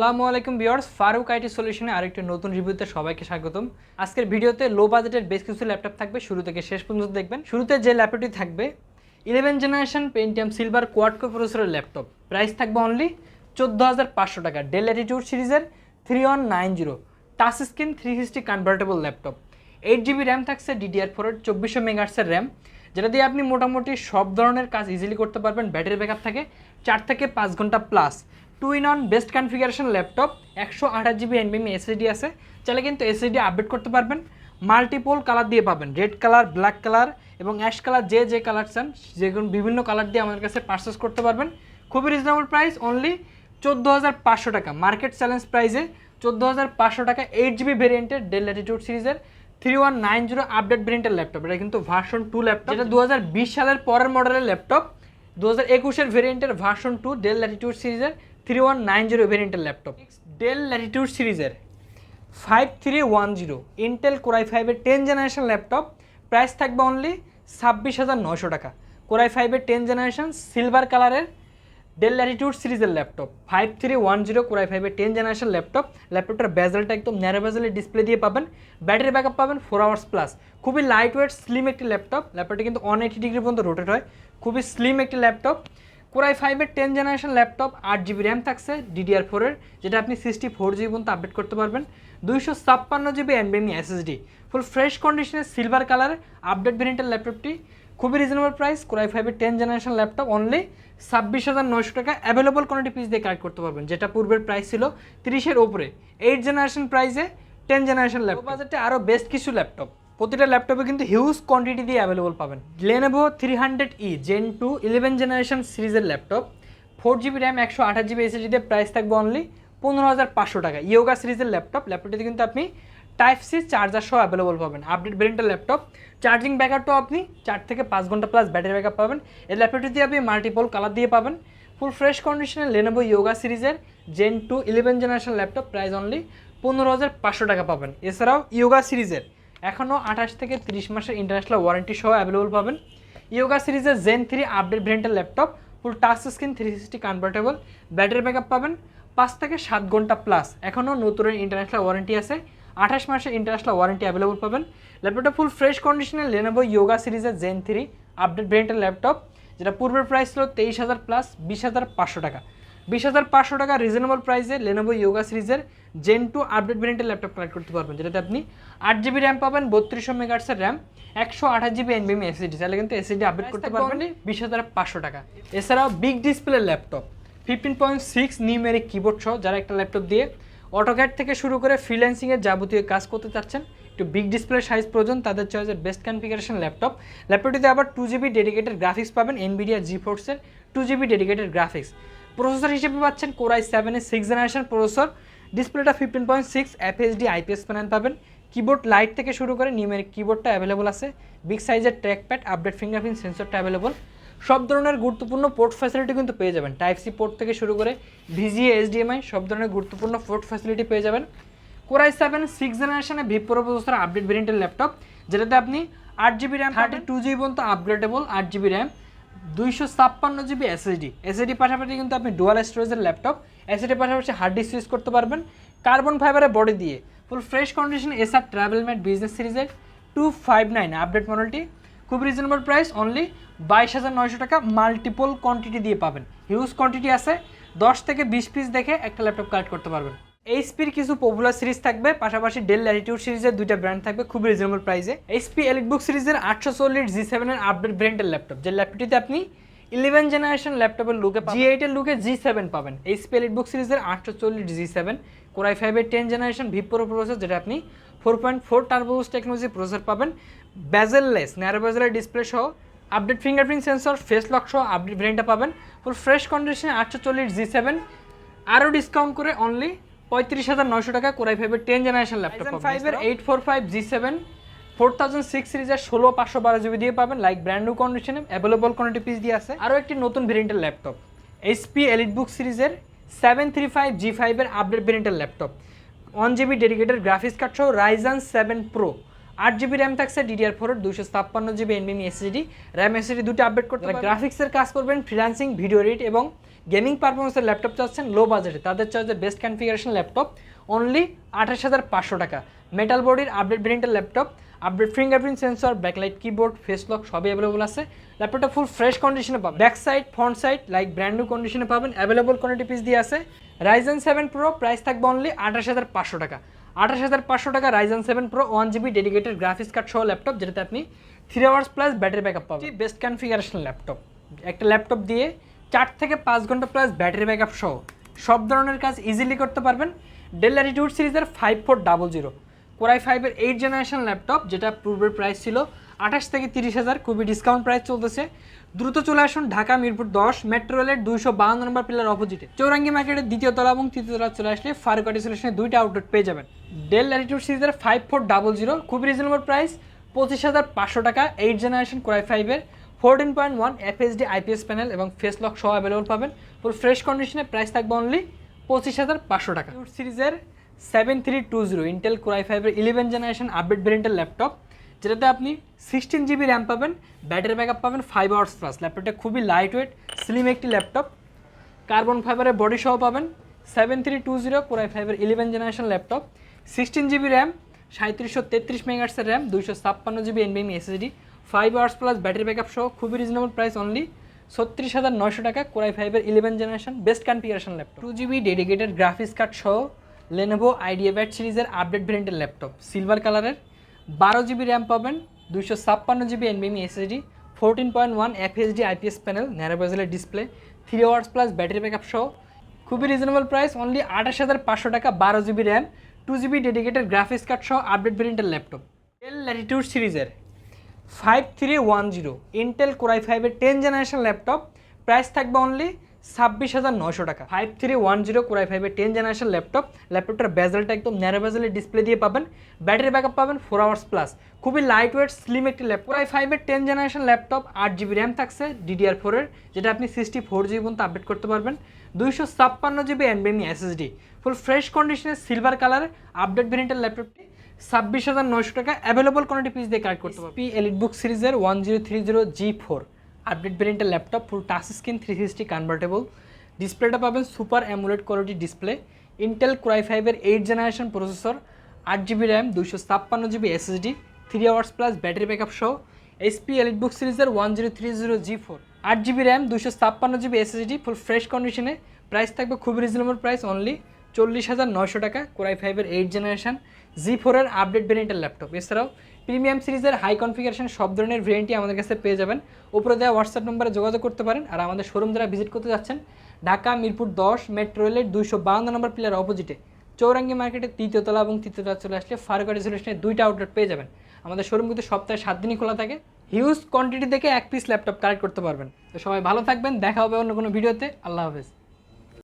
আসসালামু আলাইকুম বিয়ার্স ফারুক আইটি সলিউশনে আরেকটি নতুন রিভিউতে সবাইকে স্বাগতম। আজকের ভিডিওতে লো বাজেটের বেশ কিছু ল্যাপটপ থাকবে, শুরু থেকে শেষ পর্যন্ত দেখবেন। শুরুতে যে ল্যাপটপটি থাকবে eleven generation Pentium silver quad core প্রসেসরের ল্যাপটপ প্রাইস থাকবে অনলি চোদ্দ হাজার পাঁচশো টাকা। ডেল অ্যাটিটিউড সিরিজের three one nine zero touch screen three sixty convertible laptop eight GB RAM থাকছে ডিডিআর ফোরের চব্বিশশো মেগার্সের র্যাম যেটা দিয়ে আপনি মোটামুটি সব ধরনের কাজ ইজিলি করতে পারবেন, ব্যাটারি ব্যাকআপ থাকে, চার থেকে পাঁচ ঘণ্টা plus two in one best configuration laptop, একশো আঠাশ জিবি এনবিএমি এসএসডি আছে। চাইলে কিন্তু এসএসডি আপডেট করতে পারবেন। মাল্টিপল কালার দিয়ে পাবেন। রেড কালার ব্ল্যাক কালার এবং অ্যাশ কালার যে যে কালার চান, যে কোনো বিভিন্ন কালার দিয়ে আমাদের কাছে পারচেস করতে পারবেন। খুবই রিজনেবল প্রাইস অনলি চোদ্দ হাজার পাঁচশো টাকা। মার্কেট চ্যালেঞ্জ প্রাইসে চোদ্দ হাজার পাঁচশো টাকা এইট জিবি ভেরিয়েন্টের ডেল ল্যাটিটিউড সিরিজের three one nine zero update ভেরিয়েন্টের ল্যাপটপ এটা কিন্তু ভার্সন টু ল্যাপটপ যেটা দু সালের পরের মডেলের ল্যাপটপ দু হাজার একুশের ভেরিয়েন্টের ভার্সন টু ডেল ল্যাটিটিউড সিরিজের থ্রি ওয়ান নাইন জিরো ভেরিয়েন্টের ল্যাপটপ ডেল ল্যাটিটিউড সিরিজের five three one zero Intel core i ফাইভের টেন জেনারেশন ল্যাপটপ প্রাইস থাকবে অনলি ছাব্বিশ হাজার নশো টাকা। কোরাই ফাইভের টেন জেনারেশন সিলভার কালারের ডেল ল্যাটিটিউড সিরিজের laptop five three one zero core i ফাইভের টেন জেনারেশন ল্যাপটপ ল্যাপটপটার ব্যাজেলটা একদম ন্যারো ব্যাজেলের ডিসপ্লে দিয়ে পাবেন। ব্যাটারি ব্যাকআপ পাবেন ফোর আওয়ার্স প্লাস খুবই লাইট ওয়েট স্লিম একটি ল্যাপটপ ল্যাপটপটি কিন্তু ওয়ান এইটি ডিগ্রি পর্যন্ত রোটেট হয়। খুবই স্লিম একটি ল্যাপটপ কোরাই ফাইভের টেন জেনারেশন ল্যাপটপ আট জিবি র্যাম থাকছে ডিডিআর ফোরের যেটা আপনি সিক্সটি ফোর জিবি পর্যন্ত আপডেট করতে পারবেন। দুইশো ছাপ্পান্ন জিবি এনবিএমই এসএসডি ফুল ফ্রেশ কন্ডিশনের সিলভার কালারের আপডেট ভেরিয়েন্টের ল্যাপটপটি খুবই রিজনেবল প্রাইস কোরাই ফাইভের টেন জেনারেশন ল্যাপটপ অনলি ছাব্বিশ হাজার নয়শো টাকা অ্যাভেলেবল কোয়ান্টিটি পিস দিয়ে কালেক্ট করতে পারবেন, যেটা পূর্বের প্রাইস ছিল তিরিশের ওপরে এইট জেনারেশন প্রাইসে টেন জেনারেশন ল্যাপটপ বাজেটে আরও বেস্ট কিছু ল্যাপটপ প্রতিটা ল্যাপটপে কিন্তু হিউজ কোয়ান্টিটি দিয়ে অ্যাভেলেবল পাবেন। Lenovo three hundred E gen two eleven generation সিরিজের ল্যাপটপ ফোর জিবি র্যাম একশো আঠাশ জিবি এসএসডি দিয়ে প্রাইস থাকবে অনলি পনেরো হাজার পাঁচশো টাকা ইয়োগা সিরিজের ল্যাপটপ ল্যাপটপটিতে কিন্তু আপনি টাইপ সি চার্জার সহ অ্যাভেলেবল পাবেন। আপডেট ভেরিয়েন্টের ল্যাপটপ চার্জিং ব্যাকআপটাও আপনি চার থেকে পাঁচ ঘণ্টা প্লাস ব্যাটারি ব্যাকআপ পাবেন। এই দিয়ে আপনি মাল্টিপল কালার দিয়ে পাবেন। ফুল ফ্রেশ কন্ডিশনে লেনোভো ইয়োগা সিরিজের gen two eleven generation laptop price only পনেরো হাজার পাঁচশো টাকা পাবেন। এছাড়াও ইয়োগা সিরিজের এখনও আঠাশ থেকে তিরিশ মাসের ইন্টারন্যাশনাল ওয়ারেন্টি সহ অ্যাভেলেবল পাবেন। ইয়োগা সিরিজের জেন থ্রি আপডেট ভেরিয়েন্টের laptop full touch screen three sixty convertible battery backup পাবেন। পাঁচ থেকে সাত ঘণ্টা প্লাস এখনও নতুন ইন্টারন্যাশনাল ওয়ারেন্টি আছে। আঠাশ মাসের ইন্টারন্যাশনাল ওয়ারেন্টি অ্যাভেলেবল পাবেন। ল্যাপটপটা ফুল ফ্রেশ কন্ডিশনে লেনোভো ইয়োগা সিরিজের জেন থ্রি আপডেট ভেরিয়েন্টের ল্যাপটপ যেটা পূর্বের প্রাইস ছিল তেইশ হাজার প্লাস বিশ হাজার পাঁচশো টাকা। বিশ হাজার পাঁচশো টাকা রিজনেবল প্রাইসে লেনোভো ইয়োগা সিরিজের জেন টু আপডেট ভেরিয়েন্টের ল্যাপটপ কালেক্ট করতে পারবেন যেটাতে আপনি আট জিবি র্যাম পাবেন বত্রিশশো মেগার্সের র্যাম একশো আঠাশ জিবি এনবিএম এসএসডি তাহলে কিন্তু এসএসডি আপডেট করতে পারবেন বিশ হাজার পাঁচশো টাকা। এছাড়াও big display laptop fifteen point six numeric keyboard সহ যারা একটা ল্যাপটপ দিয়ে অটোক্যাট থেকে শুরু করে ফ্রিল্যান্সিংয়ের যাবতীয় কাজ করতে চাচ্ছেন একটু বিগ ডিসপ্লে সাইজ প্রয়োজন তাদের চয়েসের বেস্ট কনফিগারেশন ল্যাপটপ ল্যাপটপটিতে আবার টু জিবি ডেডিকেটেড গ্রাফিক্স পাবেন এনবিডিয়া জি ফোর্সের two GB dedicated graphics processor হিসেবে পাচ্ছেন কোরাই সেভেনের সিক্স জেনারেশন প্রসেসর। ডিসপ্লেটা fifteen point six FHD IPS panel পাবেন। কিবোর্ড লাইট থেকে শুরু করে নিউমেরিক কিবোর্ডটা অ্যাভেলেবল আছে। বিগ সাইজের ট্র্যাক প্যাড আপডেট ফিঙ্গারপ্রিন্ট সেন্সরটা অ্যাভেলেবল সব ধরনের গুরুত্বপূর্ণ পোর্ট ফ্যাসিলিটি কিন্তু পেয়ে যাবেন। টাইপ সি পোর্ট থেকে শুরু করে ভিজিএ এইচডিএমআই সব ধরনের গুরুত্বপূর্ণ পোর্ট ফ্যাসিলিটি পেয়ে যাবেন। কোরাই সেভেন সিক্স জেনারেশনে ভি প্রো প্রসেসর আপডেট ভেরিয়েন্টের ল্যাপটপ যেটাতে আপনি আট GB RAM thirty two GB পর্যন্ত আপগ্রেডেবল আট জিবি র্যাম দুইশো ছাপ্পান্ন জিবি এসএসডি এসএসডি পাশাপাশি কিন্তু আপনি ডুয়াল স্টোরেজের ল্যাপটপ এসএসডি পাশাপাশি হার্ড ডিস্ক ইউজ করতে পারবেন। কার্বন ফাইবারের বডি দিয়ে। Full fresh condition Acer TravelMate business সিরিজের টু ফাইভ নাইন আপডেট মডেলটি খুব রিজনেবল প্রাইস অনলি বাইশ হাজার নয়শো টাকা মাল্টিপল কোয়ান্টিটি দিয়ে পাবেন। হিউজ কোয়ান্টিটি আছে, দশ থেকে বিশ পিস দেখে একটা ল্যাপটপ কালেক্ট করতে পারবেন। এইচপির কিছু পপুলার সিরিজ থাকবে, পাশাপাশি ডেল ল্যাটিটিউড সিরিজের দুইটা ব্র্যান্ড থাকবে খুব রিজনেবল প্রাইসে এইচপি এলিটবুক সিরিজের আটশো চল্লিশ জি সেভেনের আপডেট ব্র্যান্ডের ল্যাপটপ যে ল্যাপটপটিতে আপনি ইলেভেন জেনারেশন ল্যাপটপের লুকে জি এইটের লুকে জি সেভেন পাবেন। এইচপি এলিটবুক সিরিজের আটশো চল্লিশ জি সেভেন কোরাই ফাইভের টেন জেনারেশন ভিপ্রো প্রসেসর যেটা আপনি four point four turbo boost technology processor পাবেন। ব্যাজেললেস ন্যারো ব্যাজেলের ডিসপ্লে সহ update fingerprint sensor face lock সহ আপডেট ভ্যারিয়েন্টটা পাবেন। ফুল ফ্রেশ কন্ডিশনে আটশো চল্লিশ জি সেভেন আরও ডিসকাউন্ট করে অনলি পঁয়ত্রিশ হাজার নশো টাকা কোরাই ফাইভের টেন জেনারেশন ল্যাপটপ ফাইভের eight four five G seven four thousand six সিরিজের ষোলো পাঁচশো বারো জিবি দিয়ে পাবেন। লাইক ব্র্যান্ড নিউ কন্ডিশনে অ্যাভেলেবল কোয়ান্টিটি পিস দিয়ে আছে। আরও একটি নতুন ভেরিয়েন্টের ল্যাপটপ এসপি এলিট বুক সিরিজের সেভেন থ্রি ফাইভ জি ফাইভের আপডেট ভেরিয়েন্টের laptop one GB dedicated graphics card সহ রাইজান সেভেন প্রো আট জিবি র্যাম থাকছে ডিডিআর ফোরের দুশো ছাপ্পান্ন জিবি এনবিএম এসএসডি র্যাম এসএসডি দুটো আপডেট করতে গ্রাফিক্সের কাজ করবেন ফ্রিলান্সিং ভিডিও এডিট এবং গেমিং পারফরমেন্সের ল্যাপটপ চাচ্ছেন লো বাজেটে তাদের চার্জে বেস্ট কনফিগারেশন ল্যাপটপ অনলি আঠাশ হাজার পাঁচশো টাকা। মেটাল বডির আপডেট ভেরিয়েন্টের laptop update fingerprint sensor backlight keyboard face lock সবই অ্যাভেলেবল আছে। ল্যাপটপটা ফুল ফ্রেশ কন্ডিশনে পাবেন। Back side front side like brand new কন্ডিশনে পাবেন। অ্যাভেলেবল কোয়ান্টিটি পিস দিয়ে আছে। রাইজেন সেভেন প্রো প্রাইস থাকবে অনলি আঠাশ হাজার পাঁচশো টাকা। আঠাশ হাজার পাঁচশো টাকা Ryzen seven pro one GB dedicated graphics card সহ ল্যাপটপ যেটাতে আপনি three hours plus battery backup পাবেন। বেস্ট কনফিগারেশন ল্যাপটপ একটা ল্যাপটপ দিয়ে চার থেকে পাঁচ ঘণ্টা প্লাস ব্যাটারি ব্যাকআপ সহ সব ধরনের কাজ ইজিলি করতে পারবেন। ডেল ল্যাটিটিউড সিরিজের five four double zero core i ফাইভের এইট জেনারেশন ল্যাপটপ যেটা পূর্বের প্রাইস ছিল আঠাশ থেকে তিরিশ হাজার। খুবই ডিসকাউন্ট প্রাইস চলতেছে। দ্রুত চলে আসুন ঢাকা, মিরপুর দশ, মেট্রো রেলের দুইশো বাহান্ন নম্বর পিলার অপোজিটে চৌরাঙ্গি মার্কেটের দ্বিতীয় তলা এবং তৃতীয় তলা চলে আসলে ফারুকাটি সলিউশনে দুইটা আউটলেট পেয়ে যাবেন। ডেল ল্যাটিটিউড সিরিজের ফাইভ ফোর ডাবল জিরো খুবই রিজনেবল প্রাইস পঁচিশ হাজার পাঁচশো টাকা এইট জেনারেশন কোরাই ফাইভের fourteen point one FHD IPS panel এবং ফেস লক সহ অ্যাভেলেবল পাবেন। ফুল ফ্রেশ কন্ডিশনে প্রাইস থাকবে অনলি পঁচিশ হাজার পাঁচশো টাকা। সিরিজের seven three two zero Intel core i ফাইভের ইলেভেন জেনারেশন আপডেট ভেরিয়েন্টের ল্যাপটপ যেটাতে আপনি সিক্সটিন জিবি র্যাম পাবেন ব্যাটারি ব্যাকআপ পাবেন ফাইভ আওয়ার্স প্লাস ল্যাপটপটা খুবই লাইট ওয়েট স্লিম একটি ল্যাপটপ কার্বন ফাইবারের বডি সহ পাবেন seven three two zero core i ফাইভের eleven generation laptop sixteen GB RAM সাঁত্রিশশো তেত্রিশ মেগার্সের র্যাম দুইশো ছাপ্পান্ন GB এনবিএম SSD five hours plus battery backup সহ খুবই রিজনেবল প্রাইস অনলি ছত্রিশ হাজার নয়শো টাকা কোরাই ফাইভের eleven generation best configuration laptop two GB dedicated graphics card সহ লেনোভো আইডিয়া ব্যাট সিরিজের আপডেট ভেরিয়েন্টের ল্যাপটপ সিলভার কালারের বারো জিবি র্যাম পাবেন, দুইশো ছাপ্পান্ন GB এনবিএমি SSD fourteen point one FHD IPS panel ন্যারোবেজেলের display three hours plus battery backup সহ। খুবই রিজনেবল প্রাইস অনলি আঠাশ হাজার পাঁচশো টাকা, বারো GB RAM two GB dedicated graphics card সহ আপডেট ভেরিয়েন্টের ল্যাপটপ এল ল্যাটিটিউড সিরিজের five three one zero Intel core i ফাইভের টেন জেনারেশন ল্যাপটপ প্রাইস থাকবে অনলি ছাব্বিশ হাজার নশো টাকা। Five three one zero core i ফাইভের টেন জেনারেশন ল্যাপটপ ল্যাপটপটার বেজালটা একদম ন্যারো বেজালের ডিসপ্লে দিয়ে পাবেন। ব্যাটারি ব্যাকআপ পাবেন ফোর আওয়ার্স প্লাস খুবই লাইট ওয়েট স্লিম একটি ল্যাপটপ কোরাই ফাইভের টেন জেনারেশন ল্যাপটপ আট জিবি র্যাম থাকছে ডিডিআর ফোরের যেটা আপনি সিক্সটি ফোর জিবি পর্যন্ত আপডেট করতে পারবেন। দুইশো ছাপ্পান্ন জিবি এনবিএমি এসএসডি ফুল ফ্রেশ কন্ডিশনের সিলভার কালারের আপডেট ভেরিয়েন্টের ল্যাপটপটি ছাব্বিশ হাজার নয়শো টাকা অ্যাভেলেবল কোয়ান্টিটি পিস দিয়ে কালেক্ট করতে পারবেন। পি এলিট বুক সিরিজের one zero three zero G four update ভেরিয়েন্টের laptop full touch screen three sixty convertible ডিসপ্লেটা পাবেন super AMOLED quality display Intel core i ফাইভের এইট জেনারেশন প্রসেসর আট GB RAM দুইশো ছাপ্পান্ন GB SSD three hours plus battery backup সহ। HP EliteBook সিরিজের one zero three zero G four আট GB RAM দুইশো ছাপ্পান্ন জিবি এসএসডি ফুল ফ্রেশ কন্ডিশনে প্রাইস থাকবে খুবই রিজনেবল প্রাইস অনলি চল্লিশ হাজার নয়শো টাকা। কোরাই ফাইভের এইট জেনারেশন জি ফোরের আপডেট ভেরিয়েন্টের ল্যাপটপ। এছাড়াও প্রিমিয়াম সিরিজের হাই কনফিগারেশন সব ধরনের ভেরিয়েন্টই আমাদের কাছে পেয়ে যাবেন। উপরে দেওয়া হোয়াটসঅ্যাপ নম্বরে যোগাযোগ করতে পারেন। আর আমাদের শোরুম যারা ভিজিট করতে যাচ্ছেন, ঢাকা, মিরপুর দশ মেট্রো রেলের দুইশো বাউন্ন নম্বর প্লেয়ার অপোজিটে চৌরাঙ্গি মার্কেটের তৃতীয় তলা এবং তৃতীয় তলা চলে আসলে ফারুকারি সলিউশনের দুইটা আউটলেট পেয়ে যাবেন। আমাদের শোরুম কিন্তু সপ্তাহে সাত দিনই খোলা থাকে। হিউজ কোয়ান্টিটি থেকে এক পিস ল্যাপটপ কালেক্ট করতে পারবেন। তো সবাই ভালো থাকবেন। দেখা হবে অন্য কোনো ভিডিওতে আল্লাহ হাফেজ।